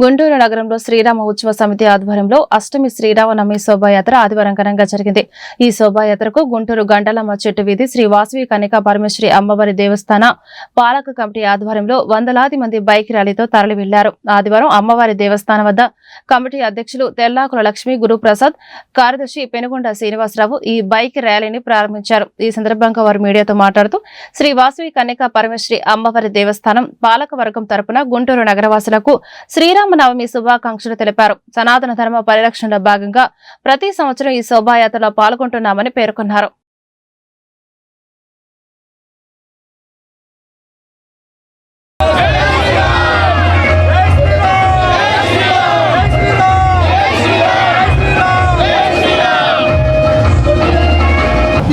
గుంటూరు నగరంలో శ్రీరామ ఉత్సవ సమితి ఆధ్వర్యంలో అష్టమి శ్రీరామనవమి శోభాయాత్ర ఆదివారం ఘనంగా జరిగింది. ఈ శోభాయాత్రకు గుంటూరు గంటలమ్మ చెట్టు వీధి శ్రీ వాసవి కనికా పరమేశ్వరి అమ్మవారి దేవస్థాన పాలక కమిటీ ఆధ్వర్యంలో వందలాది మంది బైక్ ర్యాలీతో తరలి వెళ్ళారు ఆదివారం అమ్మవారి దేవస్థానం వద్ద కమిటీ అధ్యక్షులు తెల్లాకుల లక్ష్మి గురుప్రసాద్ కార్యదర్శి పెనుగొండ శ్రీనివాసరావు ఈ బైక్ ర్యాలీని ప్రారంభించారు. ఈ సందర్భంగా వారు మీడియాతో మాట్లాడుతూ శ్రీ వాసవి కన్యకా పరమేశ్వరి అమ్మవారి దేవస్థానం పాలక వర్గం తరపున గుంటూరు నగరవాసులకు శ్రీరామనవమి శుభాకాంక్షలు తెలిపారు. సనాతన ధర్మ పరిరక్షణలో భాగంగా ప్రతి సంవత్సరం ఈ శోభాయాత్రలో పాల్గొంటున్నామని పేర్కొన్నారు.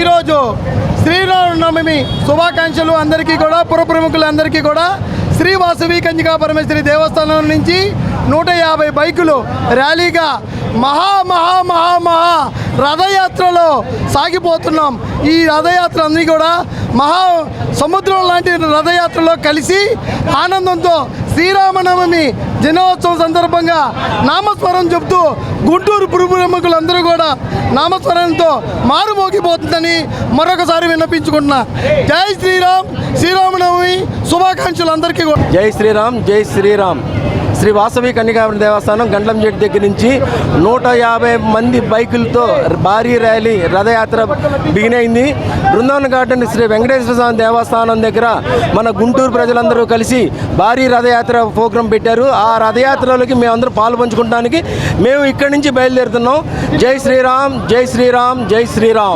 ఈరోజు శ్రీరామనవమి శుభాకాంక్షలు అందరికీ కూడా పురప్రముఖులందరికీ కూడా శ్రీవాసవి కన్యకా పరమేశ్వరి దేవస్థానం నుంచి నూట యాభై బైకులు ర్యాలీగా మహా మహా మహా మహా రథయాత్రలో సాగిపోతున్నాం. ఈ రథయాత్ర అన్నీ కూడా మహా సముద్రం లాంటి రథయాత్రలో కలిసి ఆనందంతో శ్రీరామనవమి దినోత్సవం సందర్భంగా నామస్వరం చెబుతూ గుంటూరు పురుపురమ్మకులందరూ కూడా నామస్మరణతో మారుమోగిపోతుందని మరొకసారి విన్నపించుకుంటున్నా. జై శ్రీరామ్! శ్రీరామనవమి శుభాకాంక్షలు అందరికీ కూడా. జై శ్రీరామ్ జై శ్రీరామ్. శ్రీ వాసవి కన్యకాపురం దేవస్థానం గండ్లం జెట్ దగ్గర నుంచి నూట యాభై మంది బైకులతో భారీ ర్యాలీ రథయాత్ర బిగిన్ అయింది. బృందావన గార్డెన్ శ్రీ వెంకటేశ్వర స్వామి దేవస్థానం దగ్గర మన గుంటూరు ప్రజలందరూ కలిసి భారీ రథయాత్ర ప్రోగ్రాం పెట్టారు. ఆ రథయాత్రలోకి మేమందరూ పాల్పంచుకోవడానికి మేము ఇక్కడి నుంచి బయలుదేరుతున్నాం. జై శ్రీరామ్ జై శ్రీరామ్ జై శ్రీరామ్.